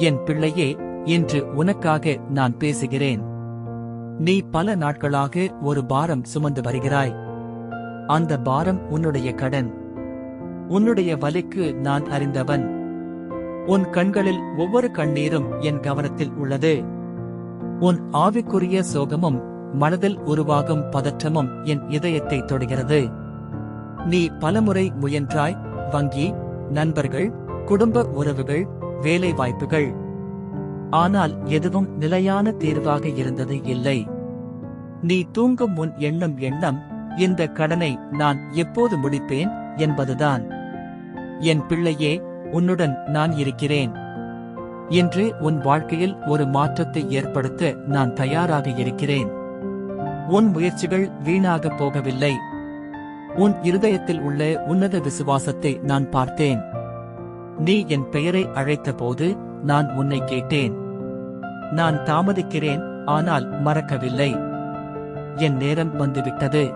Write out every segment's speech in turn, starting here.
என் பிள்ளையே இன்று உனக்காக நான் பேசுகிறேன். நீ பல நாட்களாக ஒரு பாரம் சுமந்து வருகிறாய். அந்த பாரம் உன்னுடைய கடன். உன்னுடைய வலிக்கு நான் அறிந்தவன். உன் கண்களில் ஒவ்வொரு கண்ணீரும் என் கவனத்தில் உள்ளது. உன் ஆவிக்குரிய சோகமும் மனதில் உருவாகும் பதற்றமும் என் இதயத்தை தொடுகிறது. நீ பலமுறை முயன்றாய் வங்கி நண்பர்கள் குடும்ப உறவுகள் வேலை வாய்ப்புகள் ஆனால் எதுவும் நிலையான தீர்வாக இருந்தது இல்லை. நீ தூங்கும் முன் எண்ணும் எண்ணம் இந்த கடனை நான் எப்போது முடிப்பேன் என்பதுதான். என் பிள்ளையே உன்னுடன் நான் இருக்கிறேன். என்று உன் வாழ்க்கையில் ஒரு மாற்றத்தை ஏற்படுத்த நான் தயாராக இருக்கிறேன். உன் முயற்சிகள் வீணாக போகவில்லை. உன் இருதயத்தில் உள்ள உன்னத விசுவாசத்தை நான் பார்த்தேன். நீ என் பெயரை அழைத்தபோது நான் உன்னை கேட்டேன். நான் தாமதிக்கிறேன் ஆனால் மறக்கவில்லை. என் நேரம் வந்துவிட்டது.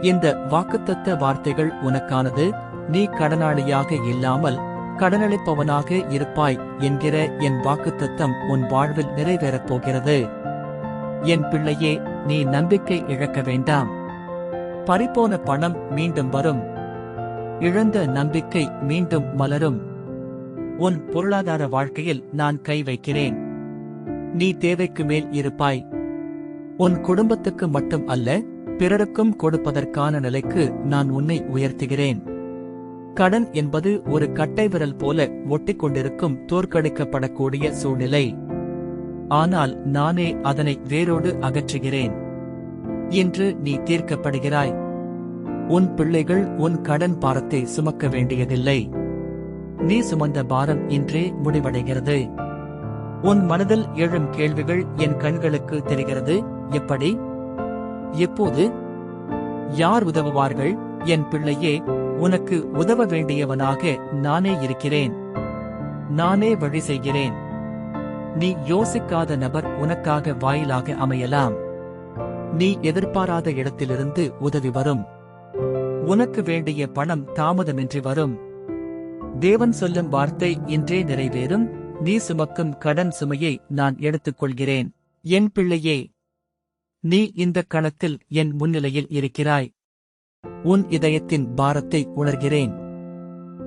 இந்த வாக்குத்தத்த வார்த்தைகள் உனக்கானது. நீ கடனாளியாக இல்லாமல் கடனளிப்பவனாக இருப்பாய் என்கிற என் வாக்குத்தத்தம் உன் வாழ்வில் நிறைவேறப் போகிறது. என் பிள்ளையே நீ நம்பிக்கை இழக்க வேண்டாம். பறிப்போன பணம் மீண்டும் வரும். இழந்த நம்பிக்கை மீண்டும் மலரும். உன் பொருளாதார வாழ்க்கையில் நான் கை வைக்கிறேன். நீ தேவைக்கு மேல் இருப்பாய். உன் குடும்பத்துக்கு மட்டும் அல்ல பிறருக்கும் கொடுப்பதற்கான நிலைக்கு நான் உன்னை உயர்த்துகிறேன். கடன் என்பது ஒரு கட்டை விரல் போல ஒட்டிக்கொண்டிருக்கும் தோற்கடிக்கப்படக்கூடிய சூழ்நிலை. ஆனால் நானே அதனை வேரோடு அகற்றுகிறேன். இன்று நீ தீர்க்கப்படுகிறாய். உன் பிள்ளைகள் உன் கடன் பாரத்தை சுமக்க வேண்டியதில்லை. நீ சுமந்த பாரம் இன்றே முடிவடைகிறது. உன் மனதில் எழும் கேள்விகள் என் கண்களுக்கு தெரிகிறது. எப்படி? எப்போது யார் உதவுவார்கள்? என் பிள்ளையே உனக்கு உதவ வேண்டியவனாக நானே இருக்கிறேன். நானே வழி செய்கிறேன். நீ யோசிக்காத நபர் உனக்காக வாயிலாக அமையலாம். நீ எதிர்பாராத இடத்திலிருந்து உதவி வரும். உனக்கு வேண்டிய பணம் தாமதமின்றி வரும். தேவன் சொல்லும் வார்த்தை இன்றே நிறைவேறும். நீ சுமக்கும் கடன் சுமையை நான் எடுத்துக்கொள்கிறேன். என் பிள்ளையே நீ இந்த கணத்தில் என் முன்னிலையில் இருக்கிறாய். உன் இதயத்தின் பாரத்தை உணர்கிறேன்.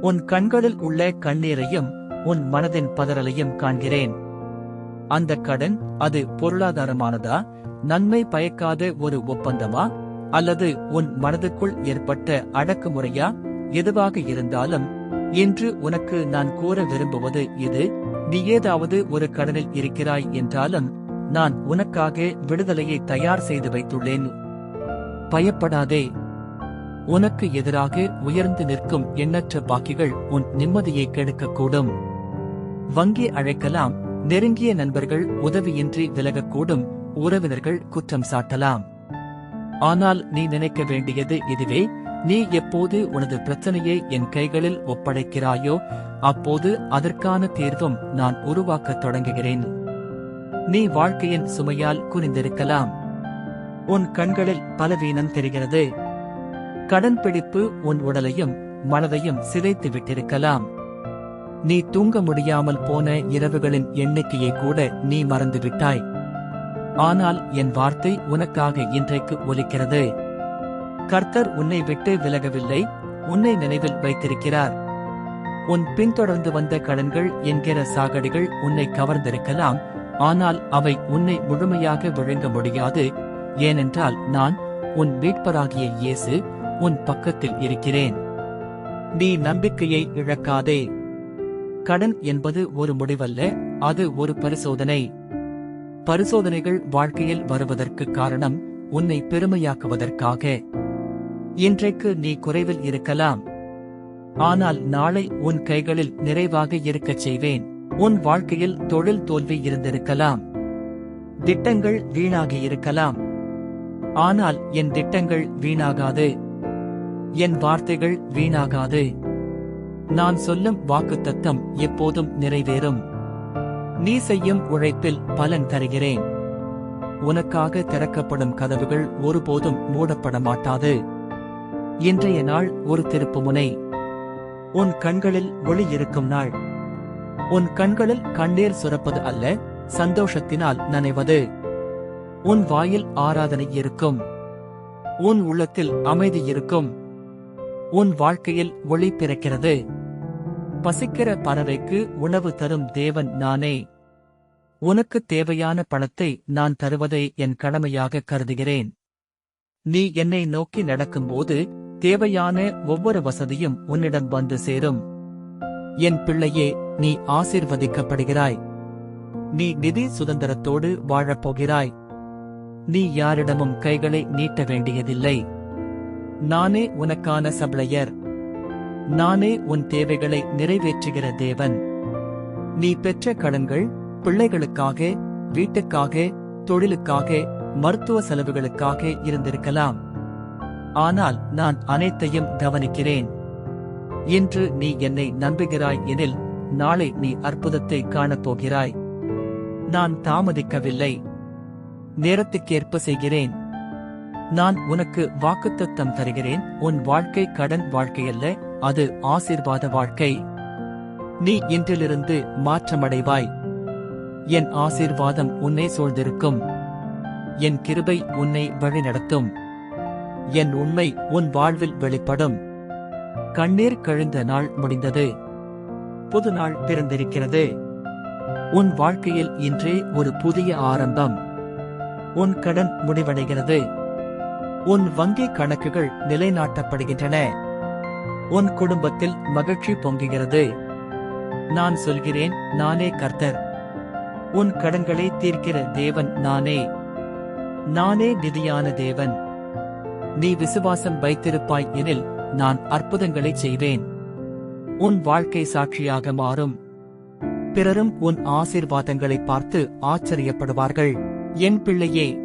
உன் கண்களில் உள்ள கண்ணீரையும் உன் மனதின் பதறலையும் காண்கிறேன். அந்த கடன் அது பொருளாதாரமானதா? நன்மை பயக்காத ஒரு ஒப்பந்தமா? அல்லது உன் மனதுக்குள் ஏற்பட்ட அடக்குமுறையா? எதுவாக இருந்தாலும் இன்று உனக்கு நான் கூற விரும்புவது இது நீ ஏதாவது ஒரு கடனில் இருக்கிறாய் என்றாலும் நான் உனக்காக விடுதலையை தயார் செய்து வைத்துள்ளேன். பயப்படாதே. உனக்கு எதிராக உயர்ந்து நிற்கும் எண்ணற்ற பாக்கிகள் உன் நிம்மதியை கெடுக்கக்கூடும். வங்கி அழைக்கலாம் நெருங்கிய நண்பர்கள் உதவியின்றி விலகக்கூடும் உறவினர்கள் குற்றம் சாட்டலாம். ஆனால் நீ நினைக்க வேண்டியது இதுவே நீ எப்போது உனது பிரச்சனையை என் கைகளில் ஒப்படைக்கிறாயோ அப்போது அதற்கான தீர்வும் நான் உருவாக்கத் தொடங்குகிறேன். நீ வாழ்க்கையின் சுமையால் குனிந்திருக்கலாம். உன் கண்களில் பலவீனம் தெரிகிறது. கடன் பிடிப்பு உன் உடலையும் மனதையும் சிதைத்து விட்டிருக்கலாம். நீ தூங்க முடியாமல் போன இரவுகளின் எண்ணிக்கையை கூட நீ மறந்துவிட்டாய். ஆனால் என் வார்த்தை உனக்காக இன்றைக்கு ஒலிக்கிறது. கர்த்தர் உன்னை விட்டு விலகவில்லை உன்னை நினைவில் வைத்திருக்கிறார். உன் பின்தொடர்ந்து வந்த கடன்கள் என்கிற சாகடிகள் உன்னை கவர்ந்திருக்கலாம் ஆனால் அவை உன்னை முழுமையாக விழுங்க முடியாது. ஏனென்றால் நான் உன் மீட்பராகிய இயேசு உன் பக்கத்தில் இருக்கிறேன். நீ நம்பிக்கையை இழக்காதே. கடன் என்பது ஒரு முடிவல்ல அது ஒரு பரிசோதனை. பரிசோதனைகள் வாழ்க்கையில் வருவதற்கு காரணம் உன்னை பெருமையாக்குவதற்காக. இன்றைக்கு நீ குறைவில் இருக்கலாம். ஆனால் நாளை உன் கைகளில் நிறைவாக இருக்கச் செய்வேன். உன் வாழ்க்கையில் தொழில் தோல்வி இருந்திருக்கலாம். திட்டங்கள் வீணாகி இருக்கலாம். ஆனால் என் திட்டங்கள் வீணாகாது. என் வார்த்தைகள் வீணாகாது. நான் சொல்லும் வாக்குத்தத்தம் எப்போதும் நிறைவேறும். நீ செய்யும் உழைப்பில் பலன் தருகிறேன். உனக்காக திறக்கப்படும் கதவுகள் ஒருபோதும் மூடப்பட மாட்டாது. இன்றைய நாள் ஒரு திருப்பு முனை உன் கண்களில் ஒளி இருக்கும் நாள். உன் கண்களில் கண்ணீர் சுரப்பது அல்ல சந்தோஷத்தினால் நனைவது. உன் வாயில் ஆராதனை இருக்கும். உன் உள்ளத்தில் அமைதி இருக்கும். உன் வாழ்க்கையில் ஒளி பிறக்கிறது. பசிக்கிற பறவைக்கு உணவு தரும் தேவன் நானே. உனக்கு தேவையான பணத்தை நான் தருவதை என் கடமையாக கருதுகிறேன். நீ என்னை நோக்கி நடக்கும்போது தேவையான ஒவ்வொரு வசதியும் உன்னிடம் வந்து சேரும். என் பிள்ளையே நீ ஆசீர்வதிக்கப்படுகிறாய். நீ நிதி சுதந்திரத்தோடு வாழப்போகிறாய் நீ யாரிடமும் கைகளை நீட்ட வேண்டியதில்லை. நானே உனக்கான சப்ளையர். நானே உன் தேவைகளை நிறைவேற்றுகிற தேவன். நீ பெற்ற கடன்கள் பிள்ளைகளுக்காக வீட்டுக்காக தொழிலுக்காக மருத்துவ செலவுகளுக்காக இருந்திருக்கலாம். ஆனால் நான் அனைத்தையும் கவனிக்கிறேன். இன்று நீ என்னை நம்புகிறாய் எனில் நாளை நீ அற்புதத்தை காணப்போகிறாய். நான் தாமதிக்கவில்லை. நேரத்துக்கேற்ப செய்கிறேன். நான் உனக்கு வாக்குத்தத்தம் தருகிறேன். உன் வாழ்க்கை கடன் வாழ்க்கையல்ல அது ஆசீர்வாத வாழ்க்கை. நீ இன்றிலிருந்து மாற்றமடைவாய். என் ஆசீர்வாதம் உன்னை சூழ்ந்திருக்கும். என் கிருபை உன்னை வழிநடத்தும். என் உண்மை உன் வாழ்வில் வெளிப்படும். கண்ணீர் கழிந்த நாள் முடிந்தது. புது நாள் பிறந்திருக்கிறது. உன் வாழ்க்கையில் இன்றே ஒரு புதிய ஆரம்பம். உன் கடன் முடிவடைகிறது. உன் வங்கி கணக்குகள் நிலைநாட்டப்படுகின்றன. உன் குடும்பத்தில் மகிழ்ச்சி பொங்குகிறது. நான் சொல்கிறேன் நானே கர்த்தர். உன் கடன்களை தீர்க்கிற தேவன் நானே. நானே நிதியான தேவன். நீ விசுவாசம் வைத்திருப்பாய் எனில் நான் அற்புதங்களை செய்வேன். உன் வாழ்க்கை சாட்சியாக மாறும். பிறரும் உன் ஆசீர்வாதங்களை பார்த்து ஆச்சரியப்படுவார்கள். என் பிள்ளையே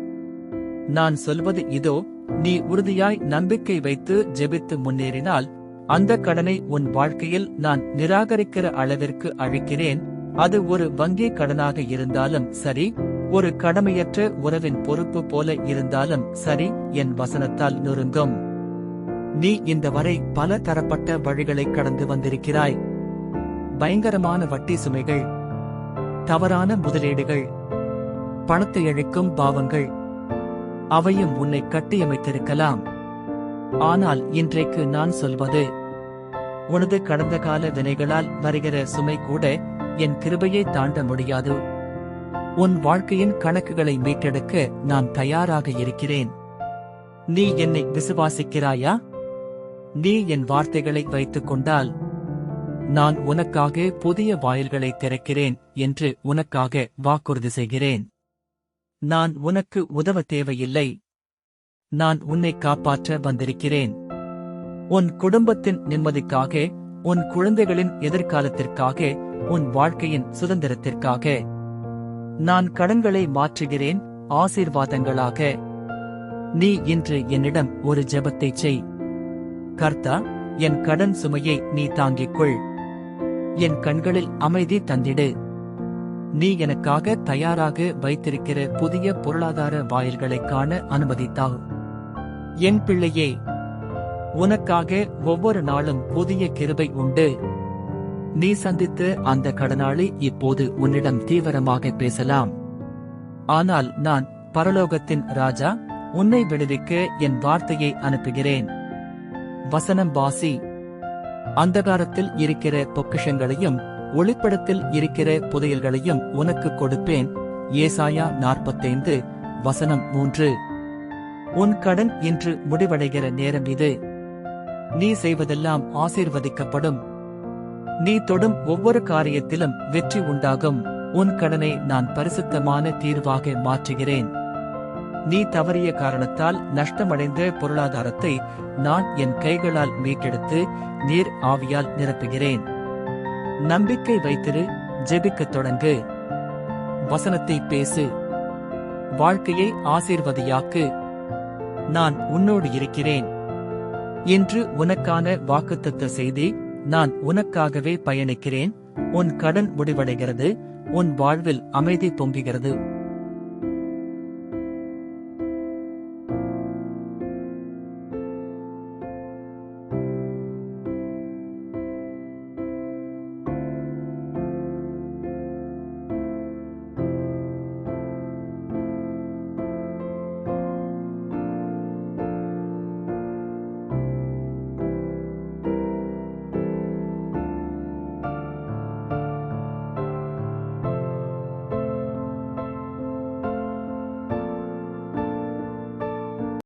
நான் சொல்வது இதோ நீ உறுதியாய் நம்பிக்கை வைத்து ஜெபித்து முன்னேறினால் அந்த கடனை உன் வாழ்க்கையில் நான் நிராகரிக்கிற அளவிற்கு அழிக்கிறேன். அது ஒரு வங்கி கடனாக இருந்தாலும் சரி ஒரு கடமையற்ற உறவின் பொறுப்பு போல இருந்தாலும் சரி என் வசனத்தால் நொறுங்கும் நீ இந்த வரை பல தரப்பட்ட வழிகளை கடந்து வந்திருக்கிறாய். பயங்கரமான வட்டி சுமைகள் தவறான முதலீடுகள் பணத்தை அழிக்கும் பாவங்கள் அவையும் உன்னை கட்டியமைத்திருக்கலாம். ஆனால் இன்றைக்கு நான் சொல்வது உனது கடந்த கால வினைகளால் வருகிற சுமை கூட என் கிருபையை தாண்ட முடியாது. உன் வாழ்க்கையின் கணக்குகளை மீட்டெடுக்க நான் தயாராக இருக்கிறேன். நீ என்னை விசுவாசிக்கிறாயா? நீ என் வார்த்தைகளை வைத்துக் கொண்டால் நான் உனக்காக புதிய வாயில்களை திறக்கிறேன் என்று உனக்காக வாக்குறுதி செய்கிறேன். நான் உனக்கு உதவ தேவையில்லை. நான் உன்னை காப்பாற்ற வந்திருக்கிறேன். உன் குடும்பத்தின் நிம்மதிக்காக உன் குழந்தைகளின் எதிர்காலத்திற்காக உன் வாழ்க்கையின் சுதந்திரத்திற்காக. நான் கடன்களை மாற்றுகிறேன் ஆசீர்வாதங்களாக. நீ இன்று என்னிடம் ஒரு ஜெபத்தை செய். கர்த்தா என் கடன் சுமையை நீ தாங்கிக் கொள் என் கண்களில் அமைதி தந்திடு. நீ எனக்காக தயாராக வைத்திருக்கிற புதிய பொருளாதார வாயில்களைக் காண அனுமதித்தாள் என் பிள்ளையே உனக்காக ஒவ்வொரு நாளும் புதிய கிருபை உண்டு. நீ சந்தித்த அந்த கடனாளி இப்போது உன்னிடம் தீவிரமாக பேசலாம். ஆனால் நான் பரலோகத்தின் ராஜா உன்னை விடுவிக்க என் வார்த்தையை அனுப்புகிறேன். வசனம் வாசி. அந்தகாரத்தில் இருக்கிற பொக்கிஷங்களையும் ஒளிப்படத்தில் இருக்கிற புதையல்களையும் உனக்கு கொடுப்பேன். ஏசாயா நாற்பத்தைந்து வசனம் மூன்று. உன் கடன் இன்று முடிவடைகிற நேரம் இது. நீ செய்வதெல்லாம் ஆசீர்வதிக்கப்படும். நீ தொடும் ஒவ்வொரு காரியத்திலும் வெற்றி உண்டாகும். உன் கடனை நான் பரிசுத்தமான தீர்வாக மாற்றுகிறேன். நீ தவறிய காரணத்தால் நஷ்டமடைந்த பொருளாதாரத்தை நான் என் கைகளால் மீட்டெடுத்து நீர் ஆவியால் நிரப்புகிறேன். நம்பிக்கை வைத்திரு ஜெபிக்கத் தொடங்கு. வசனத்தை பேசு. வாழ்க்கையை ஆசீர்வதியாக்கு. நான் உன்னோடு இருக்கிறேன். என்று உனக்கான வாக்குத்தத்த செய்தி நான் உனக்காகவே பயணிக்கிறேன். உன் கடன் முடிவடைகிறது. உன் வாழ்வில் அமைதி பொங்குகிறது.